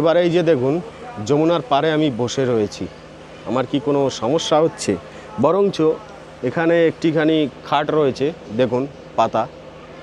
এবার এই যে দেখুন, যমুনার পাড়ে আমি বসে রয়েছি। আমার কি কোনো সমস্যা হচ্ছে? বরঞ্চ এখানে একটিখানি খাট রয়েছে, দেখুন, পাতা।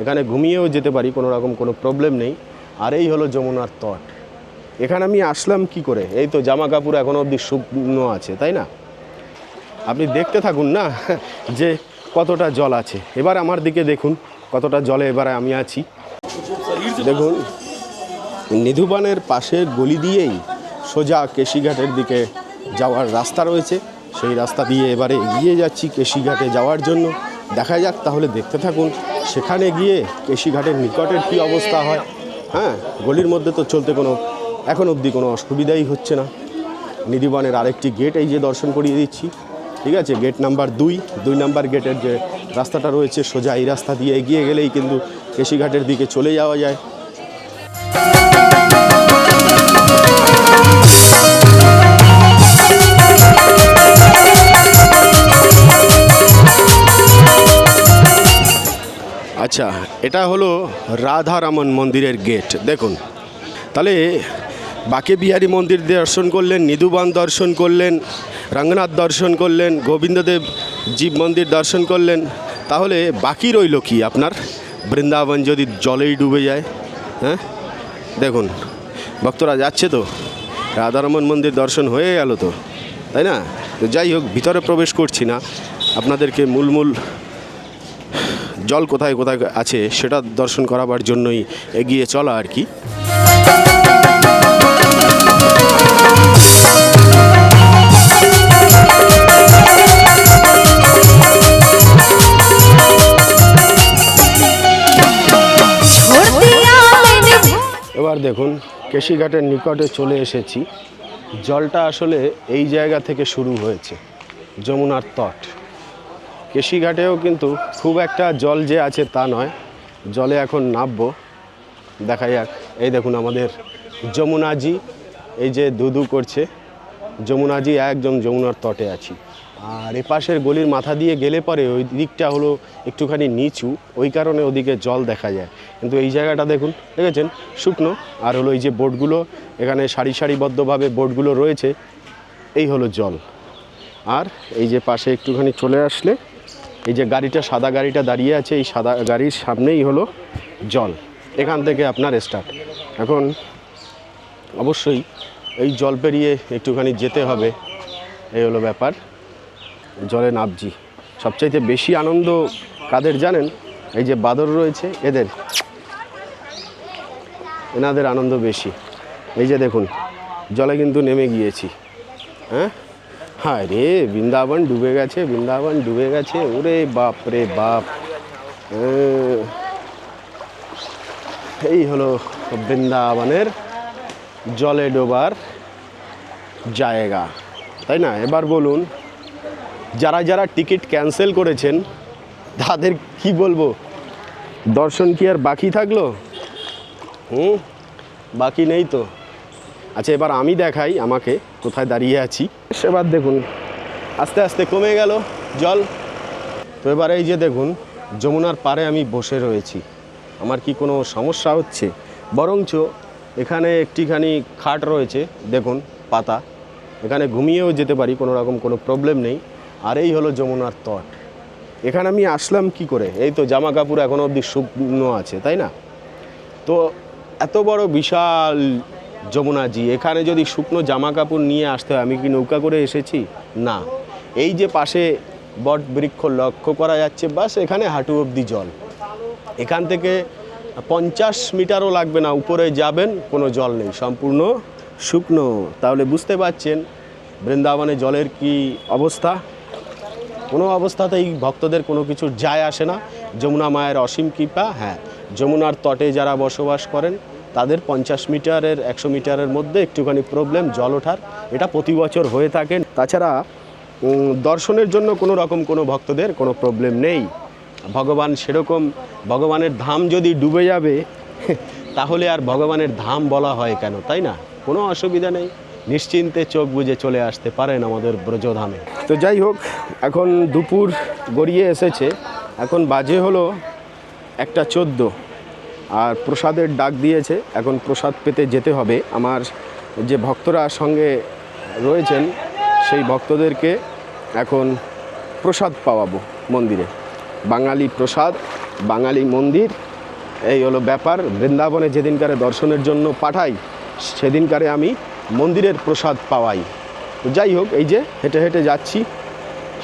এখানে ঘুমিয়েও যেতে পারি, কোনো রকম কোনো প্রবলেম নেই। আর এই হলো যমুনার তট। এখানে আমি আসলাম কি করে? এই তো জামা কাপড় এখনও অবধি শুকনো আছে, তাই না? আপনি দেখতে থাকুন না যে কতটা জল আছে। এবার আমার দিকে দেখুন, কতটা জলে এবারে আমি আছি। দেখুন নিধুবানের পাশের গলি দিয়েই সোজা কেশিঘাটের দিকে যাওয়ার রাস্তা রয়েছে। সেই রাস্তা দিয়ে এবারে এগিয়ে যাচ্ছি কেশিঘাটে যাওয়ার জন্য। দেখা যাক, তাহলে দেখতে থাকুন, সেখানে গিয়ে কেশিঘাটের নিকটের কী অবস্থা হয়। হ্যাঁ গলির মধ্যে তো চলতে কোনো, এখন অবধি কোনো অসুবিধাই হচ্ছে না। নিধিবানের আরেকটি গেট এই যে দর্শন করিয়ে দিচ্ছি। ঠিক আছে গেট নাম্বার দুই। দুই নাম্বার গেটের যে রাস্তাটা রয়েছে, সোজা এই রাস্তা দিয়ে এগিয়ে গেলেই কিন্তু কেশিঘাটের দিকে চলে যাওয়া যায়। আচ্ছা এটা হলো রাধারামন মন্দিরের গেট। দেখুন, তাহলে বাকে বিহারী মন্দির দর্শন করলেন নিধুবান দর্শন করলেন, রঙ্গনাথ দর্শন করলেন, গোবিন্দদেব জীব মন্দির দর্শন করলেন। তাহলে বাকি রইল কি আপনার? বৃন্দাবন যদি জলেই ডুবে যায় হ্যাঁ? দেখুন, ভক্তরা যাচ্ছে তো রাধারমন মন্দির দর্শন হয়ে গেল তো, তাই না? যাই হোক, ভিতরে প্রবেশ করছি না, আপনাদেরকে মূল মূল জল কোথায় কোথায় আছে সেটা দর্শন করাবার জন্যই এগিয়ে চলা আর কি। এবার দেখুন, কেশিঘাটের নিকটে চলে এসেছি। জলটা আসলে এই জায়গা থেকে শুরু হয়েছে, যমুনার তট। কেশিঘাটেও কিন্তু খুব একটা জল যে আছে তা নয়। জলে এখন নামবো। দেখা যাক। এই দেখুন আমাদের যমুনাজি। এই যে দুদু করছে। যমুনাজি একদম যমুনার তটে আছি। আর এপাশের গলির মাথা দিয়ে গেলে পরে ওই দিকটা হলো একটুখানি নিচু। ওই কারণে ওদিকে জল দেখা যায়। কিন্তু এই জায়গাটা দেখুন, দেখেছেন? শুকনো। আর হলো এই যে বোটগুলো, এখানে সারি সারিবদ্ধভাবে বোটগুলো রয়েছে। এই হলো জল। আর এই যে পাশে একটুখানি চলে আসলে এই যে গাড়িটা, সাদা গাড়িটা দাঁড়িয়ে আছে, এই সাদা গাড়ির সামনেই হলো জল। এখান থেকে আপনার স্টার্ট এখন অবশ্যই এই জল পেরিয়ে একটুখানি যেতে হবে, এই হলো ব্যাপার। জলে নাবজি। সবচাইতে বেশি আনন্দ কাদের জানেন? এই যে বাদর রয়েছে, এদের। এনাদের আনন্দ বেশি। এই যে দেখুন, জলে কিন্তু নেমে গিয়েছি। হ্যাঁ? হায় রে, বৃন্দাবন ডুবে গেছে, বৃন্দাবন ডুবে গেছে। ওরে বাপ রে বাপ। এই হলো বৃন্দাবনের জলে ডোবার জায়গা, তাই না? এবার বলুন, যারা যারা টিকিট ক্যান্সেল করেছেন, তাদের কি বলব? দর্শন কি আর বাকি থাকল? হুম, বাকি নেই তো। আচ্ছা এবার আমি দেখাই আমাকে কোথায় দাঁড়িয়ে আছি। এবার দেখুন, আস্তে আস্তে কমে গেল জল। তো এবার এই যে দেখুন, যমুনার পাড়ে আমি বসে রয়েছি। আমার কি কোনো সমস্যা হচ্ছে? বরঞ্চ এখানে একটিখানি খাট রয়েছে, দেখুন, পাতা। এখানে ঘুমিয়েও যেতে পারি, কোনো রকম কোনো প্রবলেম নেই। আর এই হলো যমুনার তট। এখানে আমি আসলাম কি করে? এই তো জামা কাপড় এখনও অবধি শুকনো আছে, তাই না? তো এত বড় বিশাল যমুনাজি, এখানে যদি শুকনো জামা কাপড় নিয়ে আসতে হয়, আমি কি নৌকা করে এসেছি? না। এই যে পাশে বট বৃক্ষ লক্ষ্য করা যাচ্ছে, বাস এখানে হাঁটু অবধি জল। এখান থেকে পঞ্চাশ মিটারও লাগবে না, উপরে যাবেন, কোনো জল নেই, সম্পূর্ণ শুকনো। তাহলে বুঝতে পারছেন বৃন্দাবনে জলের কি অবস্থা? কোনো অবস্থাতেই ভক্তদের কোনো কিছু যায় আসে না। যমুনা মায়ের অসীম কৃপা হ্যাঁ যমুনার তটে যারা বসবাস করেন তাদের পঞ্চাশ মিটারের, একশো মিটারের মধ্যে একটুখানি প্রবলেম জল ওঠার। এটা প্রতি বছর হয়ে থাকে। তাছাড়া দর্শনের জন্য কোনো রকম কোনো ভক্তদের কোনো প্রবলেম নেই। ভগবান সেরকম, ভগবানের ধাম যদি ডুবে যাবে, তাহলে আর ভগবানের ধাম বলা হয় কেন, তাই না? কোনো অসুবিধা নেই। নিশ্চিন্তে চোখ বুজে চলে আসতে পারেন আমাদের ব্রজধামে। তো যাই হোক, এখন দুপুর গড়িয়ে এসেছে। এখন বাজে হলো একটা চোদ্দ। আর প্রসাদের ডাক দিয়েছে। এখন প্রসাদ পেতে যেতে হবে। আমার যে ভক্তরা সঙ্গে রয়েছেন, সেই ভক্তদেরকে এখন প্রসাদ পাওয়াবো মন্দিরে। বাঙালি প্রসাদ, বাঙালি মন্দির, এই হলো ব্যাপার। বৃন্দাবনে যেদিনকারে দর্শনের জন্য পাঠাই, সেদিনকারে আমি মন্দিরের প্রসাদ পাওয়াই। তো যাই হোক, এই যে হেঁটে হেঁটে যাচ্ছি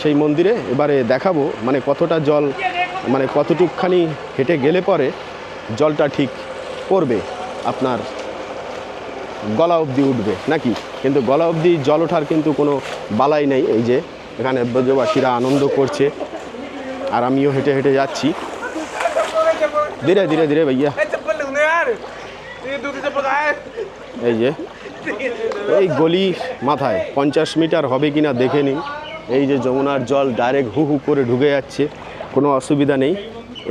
সেই মন্দিরে। এবারে দেখাবো মানে কতটা জল মানে কতটুকখানি হেঁটে গেলে পরে জলটা ঠিক পড়বে আপনার গলা অবধি উঠবে, নাকি? কিন্তু গলা অবধি জল ওঠার কিন্তু কোনো বালাই নেই। এই যে, এখানে ব্রজবাসীরা আনন্দ করছে, আর আমিও হেঁটে হেঁটে যাচ্ছি। ধীরে ধীরে ধীরে ভাইয়া। এই যে, এই গলি মাথায় পঞ্চাশ মিটার হবে কি না দেখে নিন। এই যে যমুনার জল ডাইরেক্ট হু হু করে ঢুকে যাচ্ছে, কোনো অসুবিধা নেই।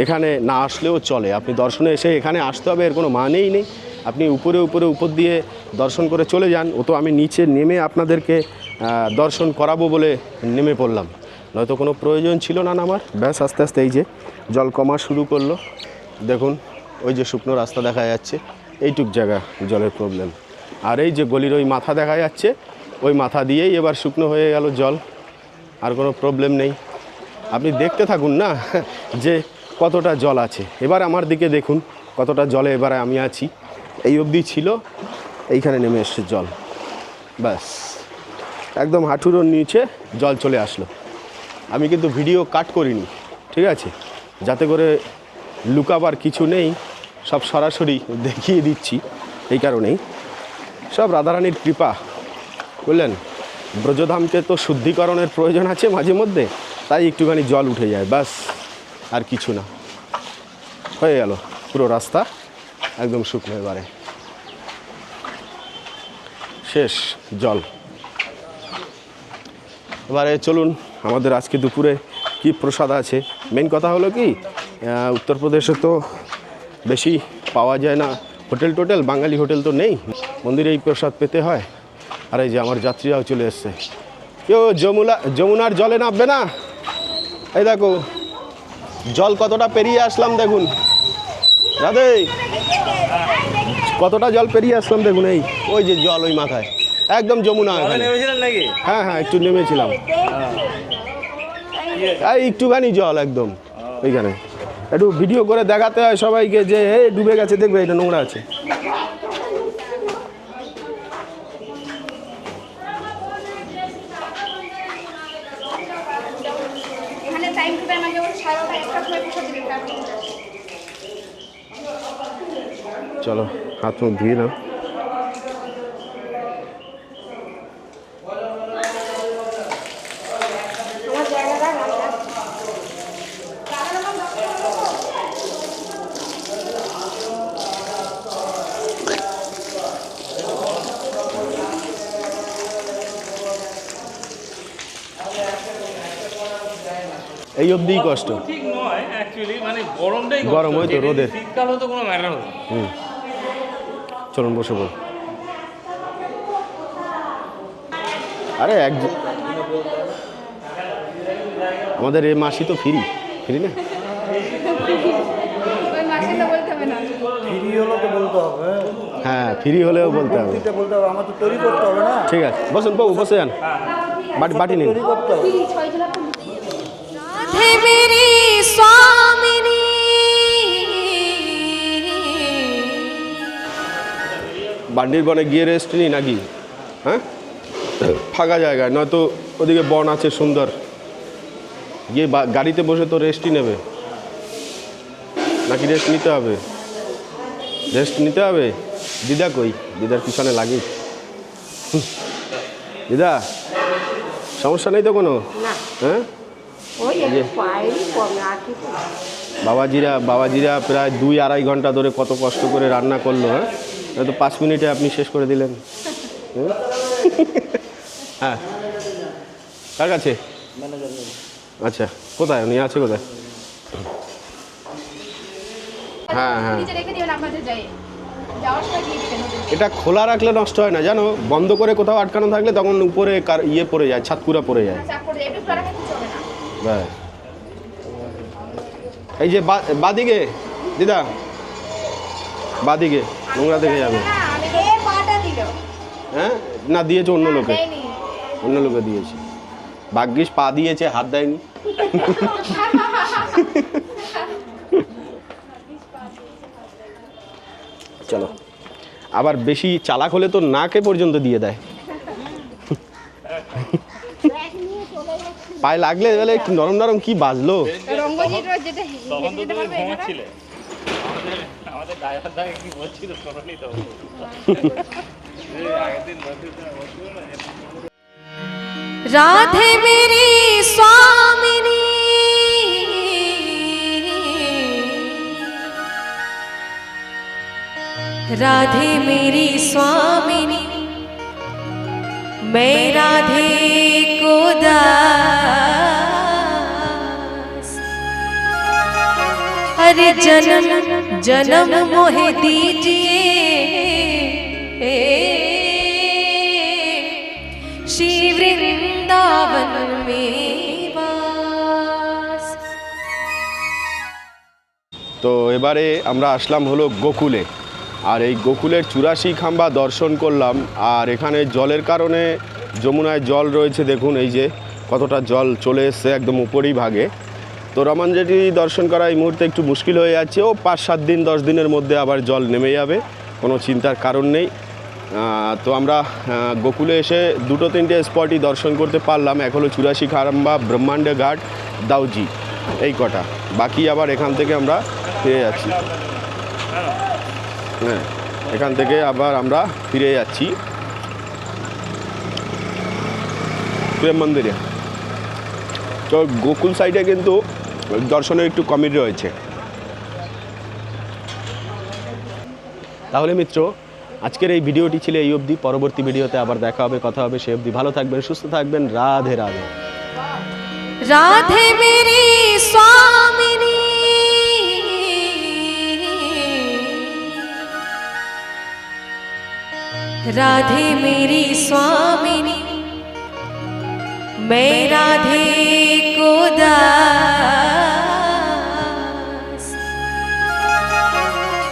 এখানে না আসলেও চলে। আপনি দর্শনে এসে এখানে আসতে হবে, এর কোনো মানেই নেই। আপনি উপরে উপরে, উপর দিয়ে দর্শন করে চলে যান। ও তো আমি নিচে নেমে আপনাদেরকে দর্শন করাবো বলে নেমে পড়লাম। নয়তো কোনো প্রয়োজন ছিল না আমার ব্যাস, আস্তে আস্তে এই যে জল কমা শুরু করল। দেখুন, ওই যে শুকনো রাস্তা দেখা যাচ্ছে। এইটুক জায়গা জলের প্রবলেম আর এই যে গলির ওই মাথা দেখা যাচ্ছে, ওই মাথা দিয়েই এবার শুকনো হয়ে গেল জল। আর কোনো প্রবলেম নেই। আপনি দেখতে থাকুন না যে কতটা জল আছে? এবার আমার দিকে দেখুন, কতটা জলে এবারে আমি আছি। এই অবধি ছিল, এইখানে নেমে এসছে জল। ব্যাস, একদম হাঁটুরোর নিচে জল চলে আসলো। আমি কিন্তু ভিডিও কাট করিনি, ঠিক আছে? যাতে করে লুকাবার কিছু নেই, সব সরাসরি দেখিয়ে দিচ্ছি এই কারণেই। সব রাধারানীর কৃপা, বুঝলেন? ব্রজধামকে তো শুদ্ধিকরণের প্রয়োজন আছে মাঝে মধ্যে, তাই একটুখানি জল উঠে যায়, ব্যাস। আর কিছু না। হয়ে গেল পুরো রাস্তা, একদম শুকনো এবারে। শেষ জল। এবারে চলুন আমাদের আজকে দুপুরে কি প্রসাদ আছে? মেন কথা হলো কি উত্তরপ্রদেশে তো বেশি পাওয়া যায় না। হোটেল টোটেল, বাঙালি হোটেল তো নেই। মন্দিরে এই প্রসাদ পেতে হয়। আর এই যে আমার যাত্রীরাও চলে এসছে। কেউ যমুনা, যমুনার জলে নামবে না? এই দেখো জল কতটা পেরিয়ে আসলাম দেখুন। দাদে কতটা জল পেরিয়ে আসলাম দেখুন এই ওই যে জল ওই মাথায় একদম যমুনা। হ্যাঁ হ্যাঁ একটু নেমেছিলাম। এই একটুখানি জল একদম ওইখানে একটু ভিডিও করে দেখাতে হয় সবাইকে যে হে ডুবে গেছে দেখবে এটা নোংরা আছে। জায়গাটা রাখা এই অবধিই কষ্ট ঠিক নয় অ্যাকচুয়ালি মানে গরমটাই। গরম, ওই তো রোদের। শীতকাল হতো কোনো ম্যাটার হতো। চলুন বসে বল আরে এক আমাদের এ মাসি তো ফ্রি। ফ্রি না? ওই মাসে তো বলতে হবে না। ফ্রি হলো তো বলতে হবে। হ্যাঁ ফ্রি হলেও বলতে হবে। ফ্রিতে বলতে হবে আমার তো তৈরি করতে হবে না। ঠিক আছে বসুন বাবু বসে যান। বাটি বাটি নিন। বান্ডির বনে গিয়ে রেস্ট নিই নাকি? হ্যাঁ? ফাঁকা জায়গায় নয়তো ওদিকে বন আছে সুন্দর। গিয়ে গাড়িতে বসে তো রেস্টই নেবে। নাকি রেস্ট নিতে হবে? রেস্ট নিতে হবে? দিদা কই? দিদার পিছনে লাগি। দিদা সমস্যা নেই তো কোনো? হ্যাঁ। বাবাজিরা বাবাজিরা প্রায় দুই আড়াই ঘণ্টা ধরে কত কষ্ট করে রান্না করল হ্যাঁ? তো পাঁচ মিনিটে আপনি শেষ করে দিলেন? হ্যাঁ। কার কাছে? আচ্ছা কোথায়? উনি আছে কোথায়? হ্যাঁ হ্যাঁ। এটা খোলা রাখলে নষ্ট হয় না জানো? বন্ধ করে কোথাও আটকানো থাকলে তখন উপরে কার ইয়ে পড়ে যায় ছাতকুড়া পড়ে যায়। ব্যাস। এই যে বা- বাদিকে দিদা। বাদিকে। নোংরা দেখে যাবে। না আমি এ পাটা দিল। হ্যাঁ? না দিয়েছে অন্য লোকে। অন্য লোকে দিয়েছে। ভাগ্যিস পা দিয়েছে হাত দেয়নি। চলো। আবার বেশি চালাক হলে তো নাকে পর্যন্ত দিয়ে দেয়। পায়ে লাগলে তাহলে নরম নরম কি বাজলো? আমাদের আমাদের ড্রাইভার দাকে কি বলছিল শোনি তো এই আগের দিন বলছিল বলছিল না राधे मेरी स्वामिनी राधे मेरी स्वामिनी मैं राधे जन्म जन्म मोहे दीजिए श्री वृंदावन में वास তো এবারে আমরা আসলাম হলো গোকুলে আর এই গোকুলের চুরাশি খাম্বা দর্শন করলাম আর এখানে জলের কারণে যমুনায় জল রয়েছে দেখুন এই যে কতটা জল চলে এসছে একদম উপরই ভাগে তো রমাঞ্জেটি দর্শন করা এই মুহূর্তে একটু মুশকিল হয়ে যাচ্ছে। ও পাঁচ, সাত দিন, দশ দিনের মধ্যে আবার জল নেমে যাবে। কোনো চিন্তার কারণ নেই। তো আমরা গোকুলে এসে দুটো, তিনটে স্পটই দর্শন করতে পারলাম। এক হলো চুরাশি খাম্বা ব্রহ্মাণ্ড ঘাট, দাউজি। এই কটা। বাকি আবার এখান থেকে আমরা ফিরে যাচ্ছি। হ্যাঁ এখান থেকে আবার আমরা ফিরে যাচ্ছি। প্রেম মন্দিরে। তো গোকুল সাইডে কিন্তু দর্শনের একটু কমই রয়েছে তাহলে মিত্র আজকের এই ভিডিওটি ছিল এই অবধি পরবর্তী ভিডিওতে আবার দেখা হবে কথা হবে সে অবধি ভালো থাকবেন সুস্থ থাকবেন রাধে রাধে राधे मेरी स्वामिनी राधे मेरी स्वामिनी मैं राधे को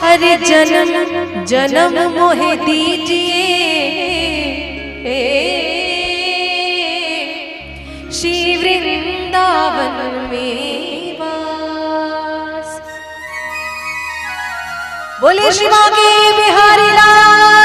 अरे जन्म जन्म मोहे दीजिए। श्री वृंदावन में बोले शिवा के बिहारी लाल।